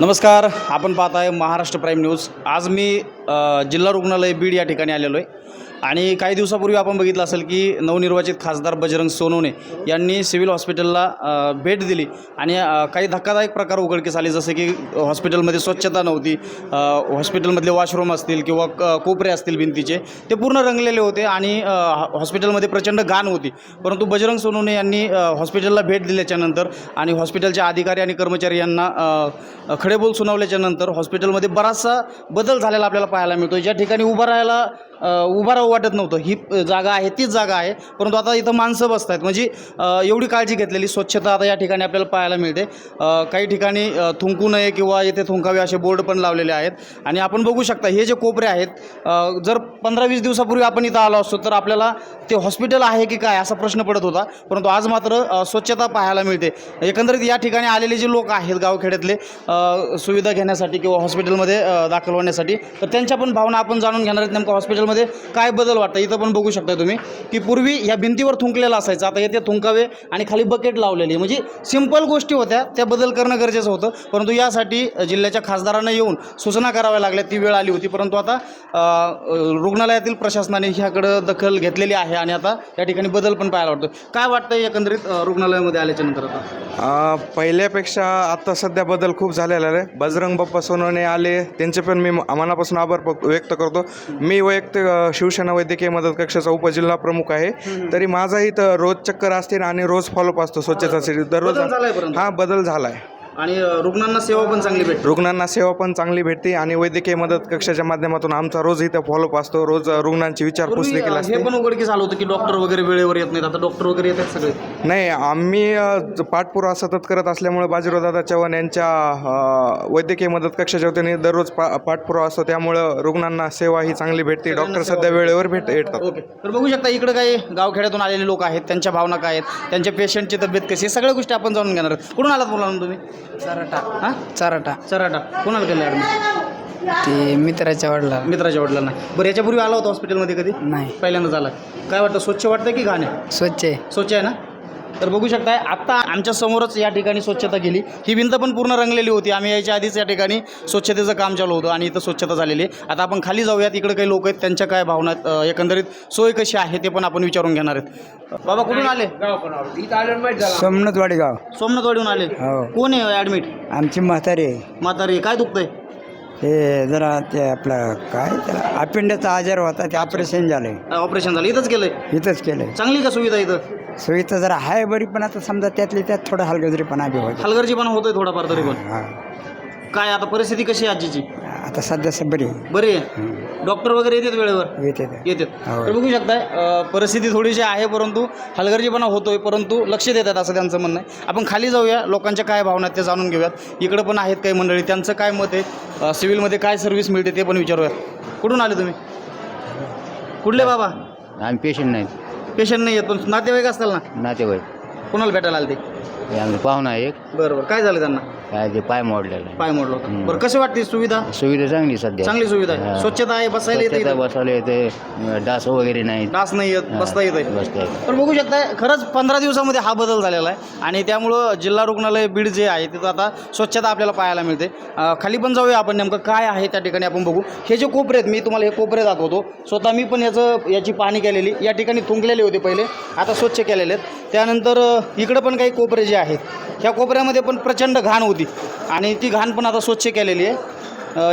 नमस्कार आपण पाहत आहे महाराष्ट्र प्राईम न्यूज. आज मी जिल्हा रुग्णालय बीड या ठिकाणी आलेलो आहे. आणि काही दिवसापूर्वी आपण बघितलं असेल की नवनिर्वाचित खासदार बजरंग सोनवणे यांनी सिव्हिल हॉस्पिटलला भेट दिली. आणि काही धक्कादायक प्रकार उघडकीस आले जसे की हॉस्पिटलमध्ये स्वच्छता नव्हती हॉस्पिटलमधले वॉशरूम असतील किंवा क- कोपरे असतील भिंतीचे ते पूर्ण रंगलेले होते आणि हॉस्पिटलमध्ये प्रचंड घाण होती. परंतु बजरंग सोनवणे यांनी हॉस्पिटलला भेट दिल्याच्यानंतर आणि हॉस्पिटलच्या अधिकारी आणि कर्मचारी यांना खडेबोल सुनावल्याच्यानंतर हॉस्पिटलमध्ये बराचसा बदल झालेला आपल्याला पाहायला मिळतो ज्या ठिकाणी उभं राहायला उभं राहू वाटत नव्हतं. ही जागा आहे तीच जागा आहे. परंतु आता इथं माणसं बसत आहेत म्हणजे एवढी काळजी घेतलेली स्वच्छता आता या ठिकाणी आपल्याला पाहायला मिळते. काही ठिकाणी थुंकू नये किंवा येथे थुंकावे असे बोर्ड पण लावलेले आहेत. आणि आपण बघू शकता हे जे कोपरे आहेत जर पंधरा वीस दिवसापूर्वी आपण इथं आलो असतो तर आपल्याला ते हॉस्पिटल आहे की काय असा प्रश्न पडत होता. परंतु आज मात्र स्वच्छता पाहायला मिळते. एकंदरीत या ठिकाणी आलेले जे लोक आहेत गावखेड्यातले सुविधा घेण्यासाठी किंवा हॉस्पिटलमध्ये दाखल होण्यासाठी तर त्यांच्या पण भावना आपण जाणून घेणार आहेत. नेमकं भिंतीमध्ये काय बदल वाटतं इथं पण बघू शकता तुम्ही की पूर्वी ह्या भिंतीवर थुंकलेलं असायचं. आता येथे थुंकावे आणि खाली बकेट लावलेली. म्हणजे सिंपल गोष्टी होत्या त्या बदल करणं गरजेचं होतं. परंतु यासाठी जिल्ह्याच्या खासदारांना येऊन सूचना कराव्या लागल्या ती वेळ आली होती. परंतु आता रुग्णालयातील प्रशासनाने ह्याकडं दखल घेतलेली आहे आणि आता या ठिकाणी बदल पण पाहायला वाटतो काय वाटतं एकंदरीत रुग्णालयामध्ये आल्याच्यानंतर आता? पहिल्यापेक्षा आता सध्या बदल खूप झालेला आहे. बजरंग बाप्पा सोनवणे आले त्यांचे पण मी मनापासून आभार प- व्यक्त करतो. मी वैयक्तिक अ, शिवसेना वैद्यकीय मदत कक्षाचा उपजिल्हा प्रमुख आहे. तरी माझा इथं रोज चक्कर असते आणि रोज फॉलोअप असतो स्वच्छतासाठी दररोज झालाय हा बदल झाला आहे आणि रुग्णांना सेवा पण चांगली भेटते. रुग्णांना सेवा पण चांगली भेटते आणि वैद्यकीय मदत कक्षाच्या माध्यमातून आमचा रोज इथं फॉलोअप असतो. रोज रुग्णांची विचारपूस देखील अ, असते. हे पण उघडकीस आलं होतं की डॉक्टर वगैरे वेळेवर येत नाहीत. आता डॉक्टर वगैरे येतात सगळे. नाही आम्ही अ, ज- पाठपुरावा सतत करत असल्यामुळे बाजीरावदादा चव्हाण यांच्या अ, वैद्यकीय मदत कक्षाच्या वतीने दररोज पा पाठपुरावा असतो. त्यामुळं रुग्णांना सेवा ही चांगली भेटते. डॉक्टर सध्या वेळेवर भेट येतात. ओके. तर बघू शकता इकडे काही गावखेड्यातून आलेले लोक आहेत त्यांच्या भावना काय आहेत त्यांच्या पेशंटची तब्येत कशी आहे सगळ्या गोष्टी आपण जाणून घेणार आहोत. कुठून आलात मुलांना तुम्ही? चराटा. हां? चराटा. चराटा. कोणाला केलं ॲडमिट ते मित्राच्या वडिला मित्राच्या वडिलांना. बरं याच्यापूर्वी आला होता हॉस्पिटलमध्ये कधी? नाही. पहिल्यांदा झाला काय वाटतं स्वच्छ वाटतं की घाण आहे? स्वच्छ आहे. स्वच्छ आहे ना? तर बघू शकताय आत्ता आमच्या समोरच या ठिकाणी स्वच्छता केली. ही भिंत पण पूर्ण रंगलेली होती. आम्ही यायच्या आधीच या ठिकाणी स्वच्छतेचं काम चालू होतं आणि इथं स्वच्छता झालेली आहे. आता आपण खाली जाऊयात. इकडे काही लोक आहेत त्यांच्या काय भावना एकंदरीत सोय कशी आहे ते पण आपण विचारून घेणार आहेत. बाबा कुठून आले? सोमनाथवाडी गाव. सोमनाथवाडीहून आले. हो. कोण आहे ॲडमिट आमची म्हातारी म्हातारी काय दुखतंय? हे जरा ते आपलं काय त्याला अपिंडाचा आजार होता ते ऑपरेशन झालंय. ऑपरेशन झालं. इथंच केलंय? इथंच केलंय. चांगली का सुविधा इथं? सुविधा जरा आहे बरी पण आता समजा त्यातली त्यात थोडं हलगजरीपणा बी होतं. हलगर्जीपणा होतोय थोडाफार तरी पण. हा. काय आता परिस्थिती कशी आहे आजीची? आता सध्या स बरी आहे. बरी आहे? डॉक्टर वगैरे येतात वेळेवर? येते ते. येतात. हो. तर बघू शकताय अ, परिस्थिती थोडीशी आहे परंतु हलगर्जीपणा होतोय परंतु लक्ष देतात असं त्यांचं म्हणणं आहे. आपण खाली जाऊया लोकांच्या काय भावना आहेत ते जाणून घेऊयात. इकडं पण आहेत काही मंडळी त्यांचं काय मत आहे? अ, सिव्हिलमध्ये काय सर्व्हिस मिळते ते पण विचारूयात. कुठून आले तुम्ही? कुठले बाबा? आम्ही पेशंट नाहीत. पेशंट नाही पण नातेवाईक असताल ना? नातेवाईक. कोणाला भेटायला आले ते हे पाहुणा एक. बरं बरं. काय झालं त्यांना? काय ते पाय मोडलेला आहे. पाय मोडलं होतं. बरं कसं वाटते सुविधा? सुविधा चांगली सध्या. चांगली सुविधा आहे. स्वच्छता आहे बसायला येते स्वच्छता. बसायला येते. डास वगैरे नाही डास नाही येत बसता येत आहे बसता येत तर बघू शकता खरंच पंधरा दिवसामध्ये हा बदल झालेला आहे. आणि त्यामुळं जिल्हा रुग्णालय बीड जे आहे तिथं आता स्वच्छता आपल्याला पाहायला मिळते. अं, खाली पण जाऊया आपण नेमकं काय आहे त्या ठिकाणी आपण बघू. हे जे कोपरे आहेत मी तुम्हाला हे कोपरे दाखवतो. स्वतः मी पण याचं याची पाहणी केलेली. या ठिकाणी थुंकलेले होते पहिले. आता स्वच्छ केलेले आहेत. त्यानंतर अं, इकडं पण काही कोपरे जे आहेत ह्या कोपऱ्यामध्ये पण प्रचंड घाण होती. आणि ती घाण पण आता स्वच्छ केलेली आहे.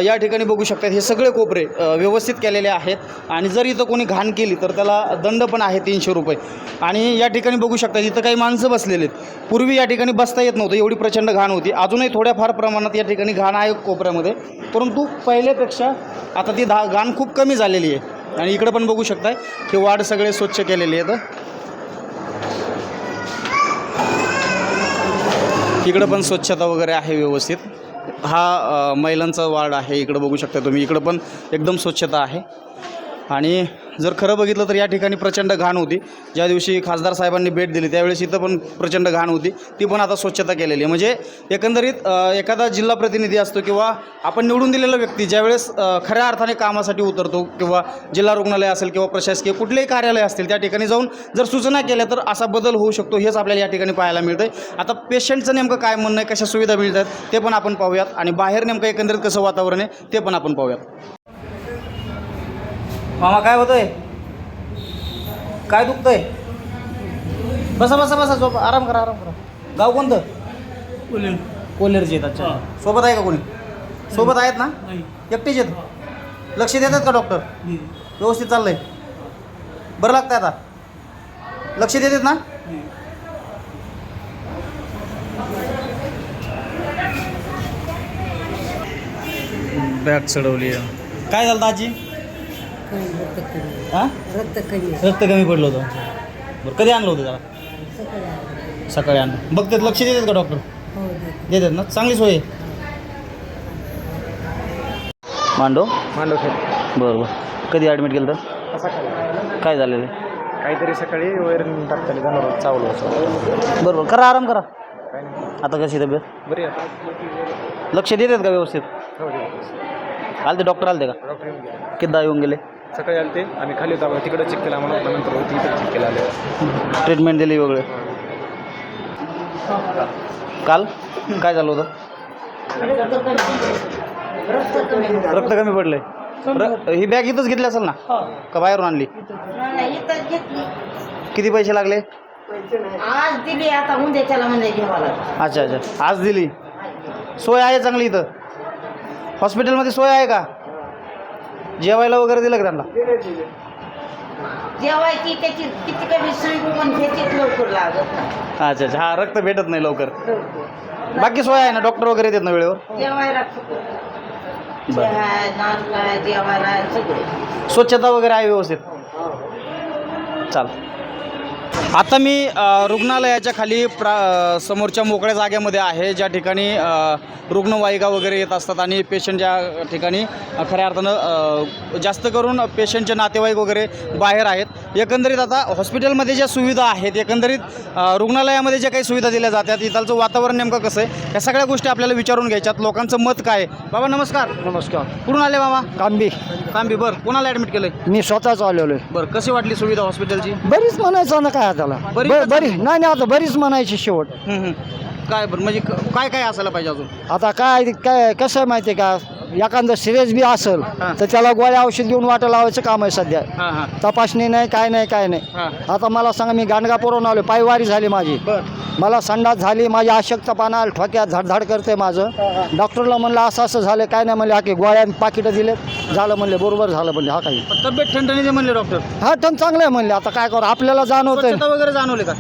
या ठिकाणी बघू शकतात हे सगळे कोपरे व्यवस्थित केलेले आहेत. आणि जर इथं कोणी घाण केली तर त्याला दंड पण आहे तीनशे रुपये. आणि या ठिकाणी बघू शकता इथं काही माणसं बसलेले आहेत. पूर्वी या ठिकाणी बसता येत नव्हतं एवढी प्रचंड घाण होती. अजूनही थोड्याफार प्रमाणात या ठिकाणी घाण आहे कोपऱ्यामध्ये. परंतु पहिल्यापेक्षा आता ती धा घाण खूप कमी झालेली आहे. आणि इकडं पण बघू शकताय हे वाढ सगळे स्वच्छ केलेले आहेत. इकडं पण स्वच्छता वगैरे आहे व्यवस्थित. हा महिलांचा वार्ड आहे इकडं बघू शकता तुम्ही. इकडं पण एकदम स्वच्छता आहे. आणि जर खरं बघितलं तर या ठिकाणी प्रचंड घाण होती. ज्या दिवशी खासदार साहेबांनी भेट दिली त्यावेळेस इथं पण प्रचंड घाण होती. ती पण आता स्वच्छता केलेली आहे. म्हणजे एकंदरीत एखादा जिल्हा प्रतिनिधी असतो किंवा आपण निवडून दिलेला व्यक्ती ज्यावेळेस खऱ्या अर्थाने कामासाठी उतरतो किंवा जिल्हा रुग्णालय असेल किंवा प्रशासकीय कुठलेही कार्यालय असतील त्या ठिकाणी जाऊन जर सूचना केल्या तर असा बदल होऊ शकतो हेच आपल्याला या ठिकाणी पाहायला मिळतंय. आता पेशंटचं नेमकं काय म्हणणं आहे कशा सुविधा मिळतात ते पण आपण पाहूयात. आणि बाहेर नेमकं एकंदरीत कसं वातावरण आहे ते पण आपण पाहूयात. मामा काय होतंय? काय दुखतंय? बसा बसा बसा झोप. आराम करा आराम करा. गाव कोणतं? कोलेर. कोलेरचे आहेत अच्छा. सोबत आहे का कोणी? सोबत आहेत ना? एकटेच आहेत? लक्ष देतात का डॉक्टर व्यवस्थित चाललंय. बरं लागतंय आता? लक्ष देतात ना? बॅग चढवली काय झालं आजी हां? रक्त कमी रक्त कमी पडलं होतं. बरं कधी आणलं होतं त्याला? सकाळी आणलं. बघतात लक्ष देतात का डॉक्टर हो देतात. ना? चांगली सोय आहे. मांडो मांडव बरं बरं. कधी ॲडमिट केलं तर काय झालेलं आहे? काहीतरी सकाळी वैरण टाकताना जाणार चावलं बरं बरं. करा आराम करा. आता कशी तब्येत? बरी लक्ष देतात का व्यवस्थित? आलते डॉक्टर आलते का? किद्दा येऊन गेले? सकाळी आले ते आम्ही खाली होतो तिकडे चेक केला आम्हाला नंतर होती इकडे चेक केला आले. ट्रीटमेंट दिली वगैरे काल? काय झालं होतं? रक्त कमी पडलंय. र- ही बॅग इथंच घेतली असेल ना? का बाहेरून आणली? इथं घेतली. किती पैसे लागले? आज दिली आता उद्याच्याला म्हणजे घ्यावा लागेल. अच्छा अच्छा. आज दिली? सोय आहे चांगली इथं? हॉस्पिटलमध्ये सोय आहे का? जेवायला वगैरे दिलं का त्यांना? जेवायची त्याची किती कमी सुई पण घेतीच लवकर लागत नाही. अच्छा अच्छा. हा रक्त भेटत नाही लवकर. बाकी सोय आहे ना? डॉक्टर वगैरे येतात ना वेळेवर? जेवायला चहा नाश्ता जेवायला सगळे. स्वच्छता वगैरे आहे व्यवस्थित? चाल. आता मी रुग्णालयाच्या खाली प्रा समोरच्या मोकळ्या जागेमध्ये आहे ज्या ठिकाणी रुग्णवाहिका वगैरे येत असतात आणि पेशंट ज्या ठिकाणी खऱ्या अर्थानं जास्त करून पेशंटचे नातेवाईक वगैरे बाहेर आहेत. एकंदरीत आता हॉस्पिटलमध्ये ज्या सुविधा आहेत एकंदरीत रुग्णालयामध्ये ज्या काही सुविधा दिल्या जातात इथलचं वातावरण नेमकं कसं आहे या सगळ्या गोष्टी आपल्याला विचारून घ्यायच्यात. लोकांचं मत काय बाबा नमस्कार. नमस्कार. कुठून आले बाबा? कांबी. कांबी बरं. कोणाला ॲडमिट केलं मी स्वतःच आलेलो आहे. बरं कशी वाटली सुविधा हॉस्पिटलची बरीच म्हणायचं ना काय त्याला ब- बरी नाही नाही आता बरीच म्हणायची शेवट. काय बरं म्हणजे क- काय काय असायला पाहिजे अजून? आता काय काय कसं आहे माहिती आहे का? एखादं सिरियस बी असेल हां. तर त्याला गोळ्या औषध देऊन वाटा लावायचं काम आहे सध्या. हां हां. तपासणी नाही काय नाही काय नाही. हां. आता मला सांगा मी गाणगापूरहून आलो पायवारी झाली माझी. बरं. मला संडास झाली माझी अशक्तपणा आली, ठोक्यात झाडझाड करते माझं. डॉक्टरला म्हणलं असं असं झालं काय नाही म्हणले हाके गोळ्या पाकिटं दिले झालं म्हणले बरोबर झालं म्हणले हा काही. तब्येत ठणठणीचे म्हणले डॉक्टर. हा टन चांगलं आहे म्हणले आता काय करू आपल्याला स्वच्छता वगैरे जाणवले का?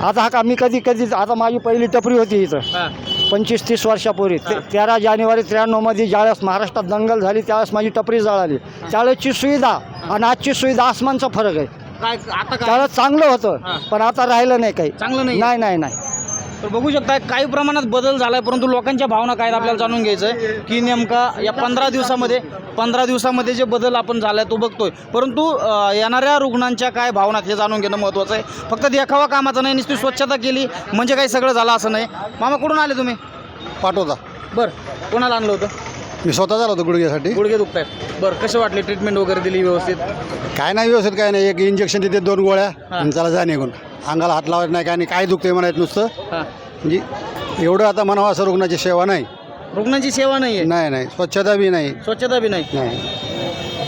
आता हा का मी कधी कधी आता माझी पहिली टपरी होती इथं. पंचवीस तीस वर्षापूर्वी. तेरा जानेवारी त्र्याण्णवमध्ये ज्यावेळेस महाराष्ट्रात दंगल झाली त्यावेळेस माझी टपरी जळाली. त्यावेळेसची सुविधा आणि आजची सुविधा आसमानचा फरक आहे. काय आता काय? चांगलं हां. होतं पण आता राहिलं नाही काही. चांगलं नाही नाही नाही नाही. तर बघू शकता काही प्रमाणात बदल झाला आहे परंतु लोकांच्या भावना काय आहेत आपल्याला जाणून घ्यायचं आहे की नेमका या पंधरा दिवसामध्ये पंधरा दिवसामध्ये जे बदल आपण झाला तो बघतोय. परंतु अ, येणाऱ्या रुग्णांच्या काय भावना आहेत हे जाणून घेणं महत्त्वाचं आहे. फक्त देखावा कामाचा नाही नुसती स्वच्छता केली म्हणजे काही सगळं झालं असं नाही. मामा कुठून आले तुम्ही? पाठवता बरं. कोणाला आणलं होतं? मी स्वतः झालो होतो गुडघ्यासाठी. गुडघे दुखतायत. बरं कसे वाटले ट्रीटमेंट वगैरे दिली व्यवस्थित? काय नाही व्यवस्थित काय नाही. एक इंजेक्शन देते दोन गोळ्या आणि त्याला जा निघून. अंगाला हात लावायचं नाही काय नाही. काय दुखते म्हणायचं नुसतं. हां. म्हणजे एवढं आता म्हणावं असं रुग्णाची सेवा नाही. रुग्णांची सेवा नाही आहे नाही नाही. स्वच्छता बी नाही. स्वच्छता बी नाही? नाही.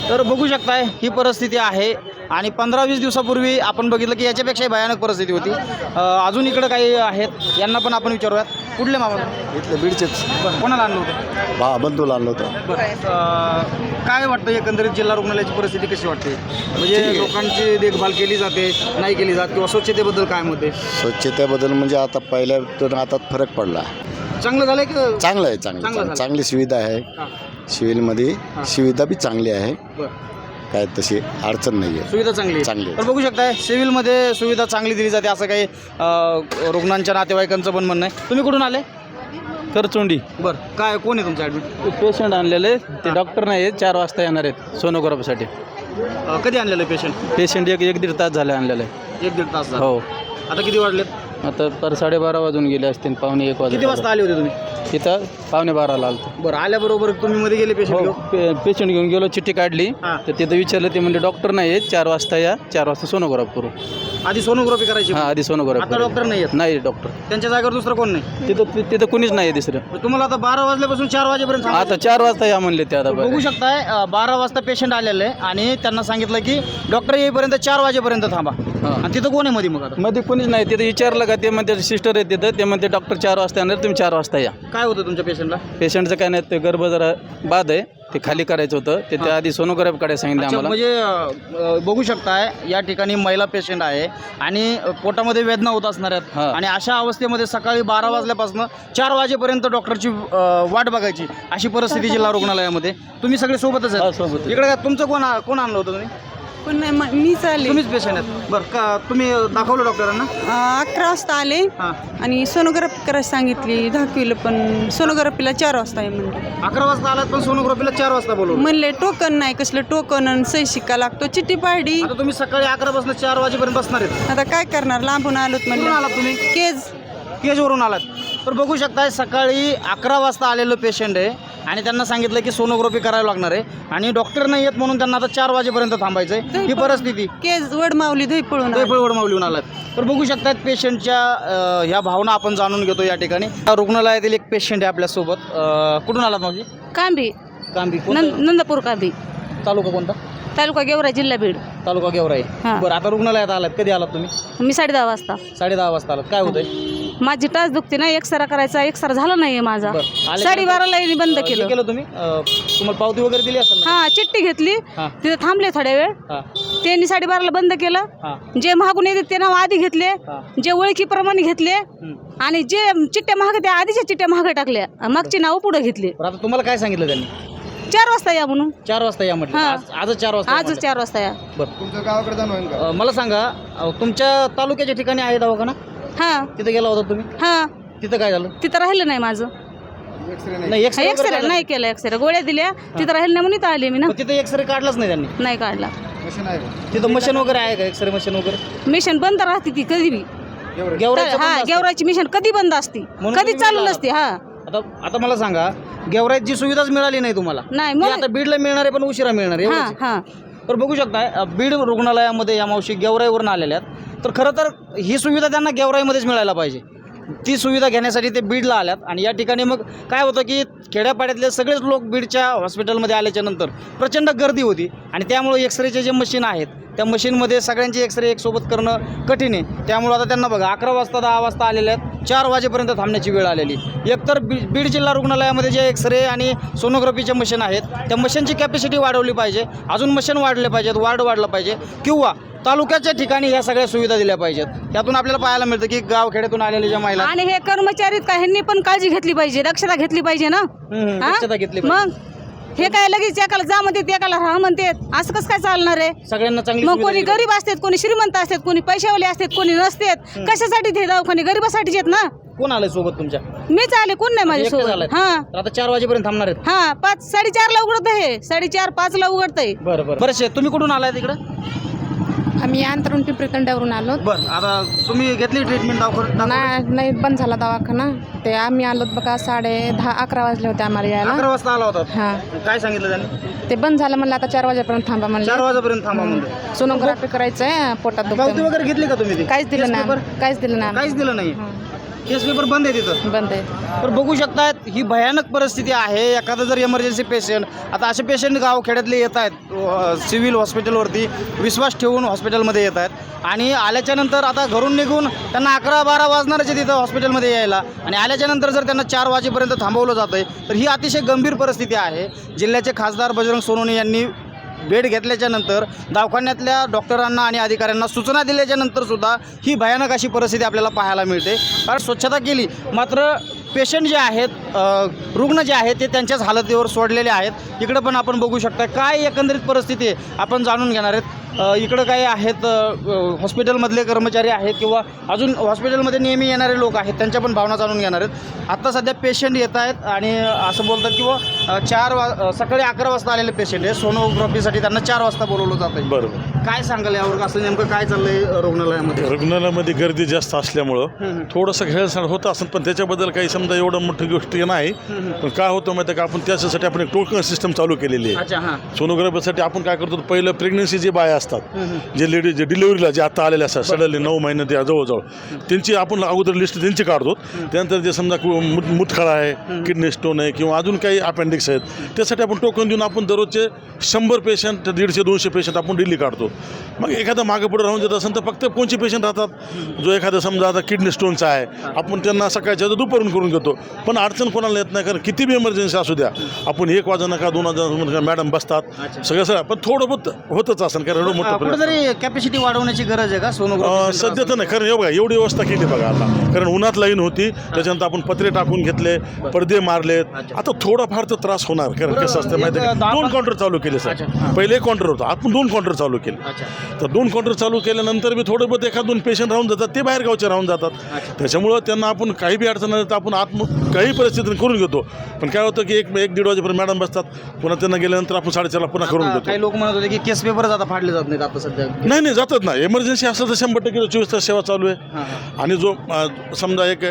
तर बघू शकताय ही परिस्थिती आहे. आणि पंधरा वीस दिवसापूर्वी आपण बघितलं की याच्यापेक्षाही भयानक परिस्थिती होती. अ, अजून इकडं काही आहेत? यांना पण आपण विचारूयात. कुठले मामा? इथले बीडचेच. बरं कोणाला आणलं होतं? बा बंधूला आणलं होतं. बरं. अ, काय वाटतं एकंदरीत जिल्हा रुग्णालयाची परिस्थिती कशी वाटते? म्हणजे लोकांची देखभाल केली जाते नाही केली जात किंवा स्वच्छतेबद्दल काय मत आहे? स्वच्छतेबद्दल म्हणजे आता पहिल्या तर आता फरक पडला. चांगलं झालंय की चांगलं आहे चांगलं चांगलं सुविधा आहे. हां. सिव्हिलमध्ये सुविधा बी चांगली आहे. बरं. काय तशी अडचण नाही आहे सुविधा चांगली आहे. चांगली आहे. तर बघू शकताय सिव्हिलमध्ये सुविधा चांगली दिली जाते असं काही अ, रुग्णांच्या नातेवाईकांचं पण म्हणणं आहे. तुम्ही कुठून आले? करचोंडी. बरं काय कोण आहे तुमचं ॲडमिट पेशंट आणलेले ते डॉक्टर नाही आहेत चार वाजता येणार आहेत सोनोग्राफीसाठी. कधी आणलेलं पेशंट पेशंट एक एक दीड तास झाले आणलेलं. आहे एक दीड तास झाला. हो. आता किती वाढलेत? आता पर साडेबारा वाजून गेले असतील पावणे एक किती वाजता आले होते तुम्ही? तिथं पावणे बाराला आलतो. बरं आल्याबरोबर तुम्ही मध्ये गेले पेशंट हो घेऊन? पे पेशंट घेऊन गेलो चिठ्ठी काढली. हां. तर तिथं विचारलं ते म्हणजे डॉक्टर नाही आहेत चार वाजता या चार वाजता सोनोग्राफ करू. आधी सोनोग्राफी करायची हां आधी सोनोग्राफ आता डॉक्टर नाही आहेत? नाही डॉक्टर. त्यांच्या जागेवर दुसरं कोण नाही? तिथं ति- तिथं कुणीच नाही आहे दुसरं. मग तुम्हाला आता बारा वाजल्यापासून चार वाजेपर्यंत आता चार वाजता या म्हणले ते आता बघू. शकताय अ, बारा वाजता पेशंट आलेले आहे आणि त्यांना सांगितलं की डॉक्टर येईपर्यंत चार वाजेपर्यंत थांबा. हां. आणि तिथं कोण आहे मध्ये मग आता? मध्ये कुणीच नाही. तिथं विचारलं का ते म्हणते सिस्टर आहे तिथं. ते म्हणते डॉक्टर चार वाजता येणार तुम्ही चार वाजता या. काय होतं तुमच्या पेशंटला पेशंटचं काय नाही ते गर्भ जरा बाद आहे ते खाली करायचं होतं. ते त्या आधी सोनोग्राफ काढायला सांगितलं अच्छा, आम्हाला. म्हणजे अ, बघू शकताय या ठिकाणी महिला पेशंट आहे आणि पोटामध्ये वेदना होत असणार आहेत. हां. आणि अशा अवस्थेमध्ये सकाळी बारा वाजल्यापासून चार वाजेपर्यंत डॉक्टरची अ, वाट बघायची अशी परिस्थिती जिल्हा रुग्णालयामध्ये. तुम्ही सगळे सोबतच हा, आहेत सोबत. इकडे काय तुमचं कोण आ- कोण आणलं होतं तुम्ही? पण नाही म- मीच आले. तुम्हीच पेशंट आहेत. बरं का तुम्ही दाखवलं डॉक्टरांना? अं, अकरा वाजता आले. हां. आणि सोनोग्राफी करायला सांगितली दाखविलं पण. सोनोग्राफीला चार वाजता आहे म्हणले. अकरा वाजता आलात पण सोनोग्राफीला चार वाजता बोलवलं. म्हणले टोकन नाही कसलं टोकन आणि सही शिक्का लागतो चिठ्ठी पाडली आता तुम्ही सकाळी अकरा पासून चार वाजेपर्यंत बसणार आहेत. आता काय करणार? लांबून आलोत कुठून म्हणले आलात तुम्ही? केज. केजवरून आलात. तर बघू शकताय सकाळी अकरा वाजता आलेलं पेशंट आहे. आणि त्यांना सांगितलं की सोनोग्राफी करायला लागणार आहे. आणि डॉक्टर नाही आहेत म्हणून त्यांना आता चार वाजेपर्यंत थांबायचं आहे ही परिस्थिती. केज वडमावली दही पळून आले. दैफळ वडमावलीहून आलात तर बघू शकतात पेशंटच्या ह्या भावना आपण जाणून घेतो या ठिकाणी. रुग्णालयातील एक पेशंट आहे आपल्यासोबत. कुठून आलात मावशी? कांबी. कांबी? नंदपूर कांबी. तालुका कोणता? तालुका गेवरा जिल्हा बीड. तालुका गेवराई. बरं आता रुग्णालयात आलात. कधी आलात तुम्ही? मी साडे दहा वाजता. साडे दहा वाजता आलात. काय होतंय? माझी टाच दुखते ना एक्सरा करायचा एक्सरा झाला नाही माझा. बरं. आले? साडेबाराला यांनी बंद हे केलं. केलं तुम्ही? अ, तुम्हाला पावती वगैरे दिली असेल ना? हा चिठ्ठी घेतली. हां. तिथे थांबले थोड्या वेळ. हां. त्यांनी साडेबाराला बंद केलं. हां. जे मागून येते ते नाव आधी घेतले. हां. जे ओळखीप्रमाणे घेतले. हं. आणि जे चिठ्ठ्या महाग त्या आधीच्या चिठ्ठ्या महाग टाकल्या. मागची नावं पुढे घेतली. बरं आता तुम्हाला काय सांगितलं त्यांनी? चार वाजता या म्हणून. चार वाजता या म्हटलं. हां. आज आजच चार वाजता या आजच म्हटलं. चार वाजता या. बरं. तुमचं गावाकडे जाणं होईल अ, मला सांगा अ, तुमच्या तालुक्याच्या ठिकाणी आहे दवाखाना? हा. तिथे गेला होता तुम्ही? हा. तिथं काय झालं? तिथं राहिलं नाही माझं. नाही एक्सरे वगैरे एक्सरे काढला? नाही केलं एक्सरे गोळ्या दिल्या तिथं राहिलं नाही म्हणून इथं आले मी ना. मग तिथे एक्सरे काढलाच नाही त्यांनी. नाही काढला. तिथं मशीन वगैरे आहे का? एक्सरे मशीन वगैरे? मिशन बंद राहते ती कधी बी. गेवराईचं हा बंद असतं. गेवराची मिशन कधी बंद असती? म्हणून कधी तुम्ही चालू नसते हा. आता आता मला सांगा गेवराईत जी सुविधाच मिळाली नाही तुम्हाला. नाही ती मग आता बीडला मिळणार आहे पण उशिरा मिळणार आहे हा एवढंच. हा. तर बघू शकताय अ, बीड रुग्णालयामध्ये या मावशी गेवराईवरून आलेल्या आहेत. तर खरं तर ही सुविधा त्यांना गेवराईमध्येच मिळायला पाहिजे. ती सुविधा घेण्यासाठी ते बीडला आल्यात आणि या ठिकाणी मग काय होतं की खेड्यापाड्यातले सगळेच लोक बीडच्या हॉस्पिटलमध्ये आल्याच्यानंतर प्रचंड गर्दी होती आणि त्यामुळे एक्सरेचे जे मशीन आहेत त्या मशीनमध्ये सगळ्यांचे एक्सरे एकसोबत करणं कठीण आहे. त्यामुळं आता त्यांना बघा अकरा वाजता दहा वाजता आलेले आहेत. चार वाजेपर्यंत थांबण्याची वेळ आलेली. एकतर बी बीड जिल्हा रुग्णालयामध्ये जे एक्सरे आणि सोनोग्राफीचे मशीन आहेत त्या मशीनची कॅपॅसिटी वाढवली पाहिजे. अजून मशीन वाढले पाहिजेत वार्ड वाढलं पाहिजे. किंवा तालुक्याच्या ठिकाणी ह्या सगळ्या सुविधा दिल्या पाहिजेत. त्यातून आपल्याला पाहायला मिळतं की गाव खेड्यातून आलेल्या ज्या महिला आणि हे कर्मचारी का ह्यांनी पण काळजी घेतली पाहिजे दक्षता घेतली पाहिजे ना? हम्म, हा? दक्षता घेतली पाहिजे. मग? हे काय लगेच एकाला जा म्हणते एकाला राहा म्हणते असं कसं काय चालणार आहे? सगळ्यांना चांगली मग सुविधा कोणी दिली गरीब असतात कोणी श्रीमंत असतात कोणी पैशावाले असतात कोणी नसतात. कशासाठी ते दवाखाने गरीबासाठीच आहेत ना? पाहिजे. कोण आलंय सोबत तुमच्या? मीच आले कोण नाही एकटेच माझ्यासोबत आलात? हा. तर आता चार वाजेपर्यंत थांबणार आहेत. हा पाच साडेचारला उघडत आहे साडेचार पाचला उघडत आहे बरं बरं. बरं तुम्ही कुठून आलाय तिकडं? आम्ही अंतरून पिंपरीतंड्यावरून आलो. बरं आता तुम्ही घेतली ट्रीटमेंट नाही नाही बंद झाला दवाखाना. ते आम्ही आलो बघा साडे दहा अकरा वाजले होते आम्हाला यायला. अकरा वाजता आला होता? हा. काय सांगितलं त्यांनी? ते बंद झालं म्हणलं आता चार वाजेपर्यंत थांबा चार म्हणलं वाजेपर्यंत थांबा म्हणलं. सोनोग्राफी करायचं आहे पोटात पावती दुखतंय. वगैरे घेतली का तुम्ही ती? काहीच दिलं पेपर? नाही काहीच दिलं नाही काहीच दिलं नाही. केस पेपर बंद आहे तिथं. बंद आहे. तर बघू शकतात ही भयानक परिस्थिती आहे. एखादं जर इमर्जन्सी पेशंट आता असे पेशंट गाव खेड्यातले येत आहेत सिव्हिल हॉस्पिटलवरती विश्वास ठेवून हॉस्पिटलमध्ये येत आहेत. आणि आल्याच्यानंतर आता घरून निघून त्यांना अकरा बारा वाजणारच आहे तिथं हॉस्पिटलमध्ये यायला. आणि आल्याच्यानंतर जर त्यांना चार वाजेपर्यंत थांबवलं जातं आहे तर ही अतिशय गंभीर परिस्थिती आहे. जिल्ह्याचे खासदार बजरंग सोनवणे यांनी भेट घेतल्याच्यानंतर दवाखान्यातल्या डॉक्टरांना आणि अधिकाऱ्यांना सूचना दिल्याच्यानंतरसुद्धा ही भयानक अशी परिस्थिती आपल्याला पाहायला मिळते. कारण स्वच्छता केली मात्र पेशंट जे आहेत रुग्ण जे आहेत ते त्यांच्याच हालतीवर सोडलेले आहेत. इकडं पण आपण बघू शकता काय एकंदरीत परिस्थिती आहे आपण जाणून घेणार आहेत. इकडं काही आहेत हॉस्पिटलमधले कर्मचारी आहेत किंवा अजून हॉस्पिटलमध्ये नेहमी येणारे लोक आहेत त्यांच्या पण भावना जाणून घेणार आहेत. आत्ता सध्या पेशंट येत आहेत आणि असं बोलतात की बुवा, अ, चार वा सकाळी अकरा वाजता आलेले पेशंट आहे सोनोग्राफीसाठी त्यांना चार वाजता बोलवलं जातं आहे बरोबर. काय सांगाल यावर? असं नेमकं काय चाललंय रुग्णालयामध्ये? रुग्णालयामध्ये गर्दी जास्त असल्यामुळं थोडंसं खेळसाड होत असेल पण त्याच्याबद्दल काही समजा एवढं मोठी गोष्ट नाही. पण काय होतं माहिती का? आपण त्याच्यासाठी आपण एक टोकन सिस्टम चालू केलेली आहे. सोनोग्राफीसाठी आपण काय करतो पहिलं प्रेग्नन्सी जे बाय असतात. जे लेडीज जे डिलिव्हरीला जे आता आलेले असतात सडनली नऊ महिने ते जवळजवळ. त्यांची आपण अगोदर लिस्ट त्यांची काढतो. त्यानंतर जे समजा मुतखळा आहे किडनी स्टोन आहे किंवा अजून काही अपेंडिक्स आहेत त्यासाठी आपण टोकन देऊन आपण दररोजचे शंभर पेशंट दीडशे दोनशे पेशंट आपण डेली काढतो. मग एखादा मागे पुढे राहून देत असेल तर फक्त कोणचे पेशंट राहतात? जो एखादा समजा आता किडनी स्टोनचा आहे आपण त्यांना सकाळच्या दुपारून करून घेतो. पण अडचण कोणाला येत नाही कारण किती बी इमर्जन्सी असू द्या आपण एक वाजा नका दोन वाजा मॅडम बसतात सगळं सगळं. पण थोडं बहुत होतच असेल कारण मोठं. कुठेतरी कॅपॅसिटी वाढवण्याची गरज आहे का? अं, सध्या तर नाही. कारण हे बघा एवढी व्यवस्था केली बघा आता. कारण उन्हात लाईन होती त्याच्यानंतर आपण पत्रे टाकून घेतले पडदे मारलेत. आता थोडाफार तर त्रास होणार. कारण कसं असतं माहिती आहे का? दोन काउंटर चालू केले सर. पहिले एक काउंटर होतं. आपण दोन काउंटर चालू केले. तर दोन काउंटर चालू केल्यानंतर बी थोडं बहुत एखाद दोन पेशंट राहून जातात. ते बाहेर गावचे राहून जातात. त्याच्यामुळं त्यांना आपण काही बी अडचण आली तर आपण आत्म काही परिस्थितीने करून घेतो. पण काय होतं की एक एक दीड वाजेपर्यंत मॅडम बसतात. पुन्हा त्यांना गेल्यानंतर आपण साडेचारला पुन्हा करून आता घेतो. काही लोक म्हणत होते की केस पेपरच आता फाडले जात नाहीत आता सध्या? नाही नाही जातात ना. इमर्जन्सी असलं तर शंभर टक्के चोवीस तास सेवा चालू आहे. हां, हां. आणि जो अ, समजा एक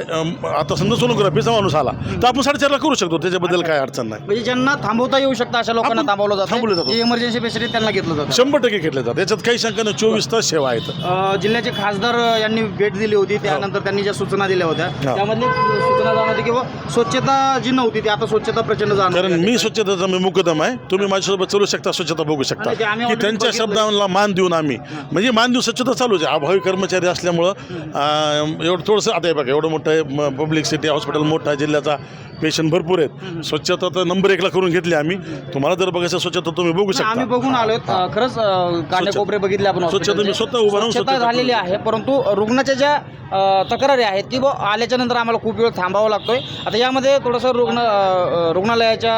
आता समजा सोनोग्राफीचा माणूस आला तर आपण साडेचारला करू शकतो. त्याच्याबद्दल काय अडचण नाही. म्हणजे ज्यांना थांबवता येऊ शकतं अशा लोकांना आपण थांबवलं थांबवलं जातं. जातं. जे इमर्जन्सी पेशंट त्यांना घेतलं जातं. शंभर टक्के घेतले जातात याच्यात काही शंका नाही. चोवीस तास सेवा आहेत. अ, जिल्ह्याचे खासदार अ, यांनी भेट दिली होती. त्यानंतर त्यांनी ज्या सूचना दिल्या होत्या त्यामधली सूचना जाणवते की बुवा, स्वच्छता जी नव्हती ती आता स्वच्छता प्रचंड कारण जाणवते मी स्वच्छतेचा मी मुकदम आहे. तुम्ही माझ्यासोबत चालू शकता स्वच्छता बघू शकता. आणि ते आम्ही की already त्यांच्या बघितलंय. शब्दाला मान देऊन आम्ही. म्हणजे मान देऊन स्वच्छता चालूच आहे. अभावी कर्मचारी असल्यामुळं एवढं थोडंसं आता हे बघा एवढं मोठं आहे पब्लिक सिटी हॉस्पिटल मोठा आहे जिल्ह्याचा पेशंट भरपूर आहेत. स्वच्छता तर नंबर एकला करून घेतली आम्ही. तुम्हाला जर बघायचं स्वच्छता तुम्ही बघू नाही, आम्ही शकता बघून आलोय. अ, खरंच अ, कानेकोपरे बघितले आपण स्वच्छता मी हॉस्पिटलचे. स्वतः उभा राहून स्वच्छता झालेली आहे परंतु रुग्णाच्या ज्या तक्रारी आहेत की बुवा आल्याच्यानंतर आम्हाला खूप वेळ थांबावा लागतोय. आता यामध्ये थोडंसं रुग्ण रुग्णालयाच्या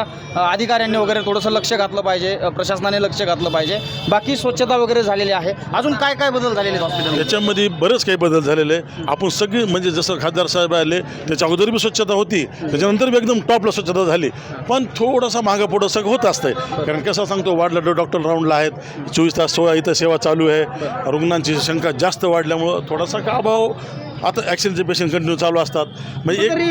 अधिकाऱ्यांनी वगैरे थोडंसं लक्ष घातलं पाहिजे. प्रशासनाने लक्ष घातलं पाहिजे. बाकी स्वच्छता वगैरे झालेली आहे. अजून काय काय बदल झालेले हॉस्पिटल याच्यामध्ये बरेच काही बदल झालेले आहे. आपण सगळी म्हणजे जसं खासदार साहेब आले त्याच्या अगोदर बी स्वच्छता होती. त्याच्यानंतर बी एकदम टॉपला स्वच्छता झाली. पण थोडासा मागं पुढं सगळं होत असतंय. कारण कसं सांगतो वाढलं डॉक्टर राऊंडला आहेत. चोवीस तास सोळा इथं सेवा चालू आहे. रुग्णांची संख्या जास्त वाढल्यामुळं थोडासा का अभाव आता ॲक्सिडेंटचे पेशंट कंटिन्यू चालू असतात. म्हणजे एक तरी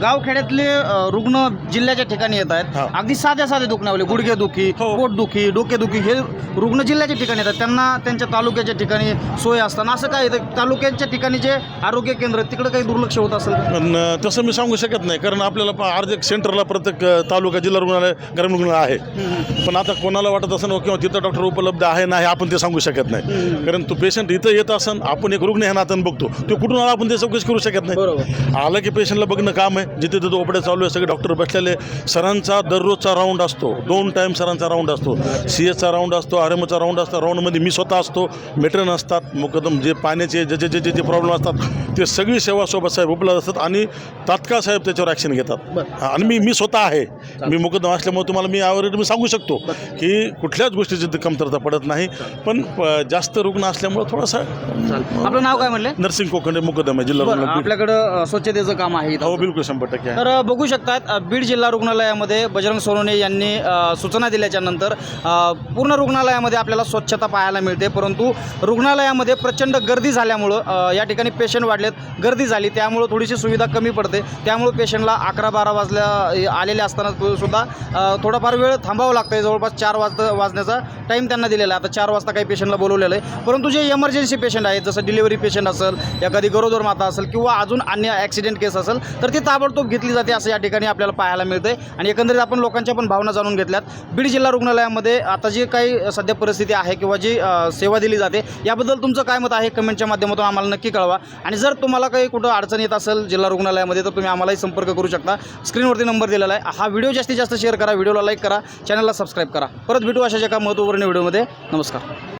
गावखेड्यातले अ, रुग्ण जिल्ह्याच्या ठिकाणी येत आहेत. हा. अगदी साध्या साधे दुखण्यावले गुडघे दुखी हो. पोट दुखी डोके दुखी हे रुग्ण जिल्ह्याच्या ठिकाणी येतात. त्यांना त्यांच्या तालुक्याच्या ठिकाणी सोय असताना असं काय येतं? तालुक्याच्या ठिकाणी जे आरोग्य केंद्र आहेत, तिकडे काही दुर्लक्ष होत असेल का? पण अ, तसं मी सांगू शकत नाही कारण आपल्याला प- अर्ध सेंटरला प्रत्येक अ, तालुका जिल्हा रुग्णालय ग्रामीण रुग्णालय आहे. पण आता कोणाला वाटत असेल "हो, किंवा तिथं डॉक्टर उपलब्ध आहे नाही आपण ते सांगू शकत नाही. कारण तो पेशंट इथं येत असन आपण एक रुग्ण ह्या नात्यानं बघतो. तो कुठून आला आपण ते चौकशी करू शकत नाही. आलं की पेशंटला बघणं काम आहे. जिथे तिथं ओपड्या चालू आहे सगळे डॉक्टर बसलेले सरांचा दररोजचा राऊंड असतो. दोन टाईम सरांचा राऊंड असतो. सी एसचा राऊंड असतो आर एम ओचा राऊंड असतो. राऊंडमध्ये मी स्वतः असतो. मेट्रन असतात. मुकदम जे पाण्याचे जे जे जे जे जे प्रॉब्लेम असतात ते सगळी सेवा सोबत साहेब उपलब्ध असतात आणि तात्काळ साहेब त्याच्यावर ॲक्शन घेतात. आणि मी मी स्वतः आहे. मी मुकदम असल्यामुळे तुम्हाला मी यावर मी सांगू शकतो की कुठल्याच गोष्टीची कमतरता पडत नाही. पण जास्त रुग्ण असल्यामुळे थोडासा आपलं नाव काय म्हणलं? नर्सिंग कोकण मुकदम आहे जिल्हा बरं रुग्णालय बीड. आपल्याकडं अ, स्वच्छतेचं काम आहे इथं. हो बिलकुल शंभर टक्के आहे. तर अ, बघू शकतात अ, बीड जिल्हा रुग्णालयामध्ये बजरंग सोनवणे यांनी अ, सूचना दिल्याच्या नंतर अ, पूर्ण रुग्णालयामध्ये आपल्याला स्वच्छता पाहायला मिळते. परंतु रुग्णालयामध्ये प्रचंड गर्दी झाल्यामुळं अ, या ठिकाणी पेशंट वाढलेत गर्दी झाली. त्यामुळं थोडीशी सुविधा कमी पडते. त्यामुळं पेशंटला अकरा बारा वाजल्या आलेले असताना तो सुद्धा अ, थोडाफार वेळ थांबावं लागतं जवळपास चार वाजता वाजण्याचा टाईम त्यांना दिलेला आहे. आता चार वाजता काही पेशंटला बोलवलेलं आहे. परंतु जे इमर्जन्सी पेशंट आहेत जसं डिलिव्हरी पेशंट असेल एखादी गरोदर माता असेल किंवा अजून अन्य ॲक्सिडेंट केस असेल तर ती ताबडतोब घेतली जाते असं या ठिकाणी आपल्याला पाहायला मिळते आणि एकंदरीत आपण लोकांच्या पण भावना जाणून घेतल्यात. बीड जिल्हा रुग्णालयामध्ये आता जी काही सध्या परिस्थिती आहे किंवा जी सेवा दिली जाते याबद्दल तुमचं काय मत आहे? कमेंटच्या माध्यमातून आम्हाला नक्की कळवा. आणि जर तुम्हाला काही कुठं अडचण येत असेल जिल्हा रुग्णालयामध्ये तर तुम्ही आम्हालाही संपर्क करू शकता. स्क्रीनवरती नंबर दिलेला आहे. हा व्हिडिओ जास्तीत जास्त शेअर करा व्हिडिओला लाईक करा चॅनलला सबस्क्राईब करा. परत भेटू अशाच एका महत्त्वपूर्ण व्हिडिओमध्ये. नमस्कार.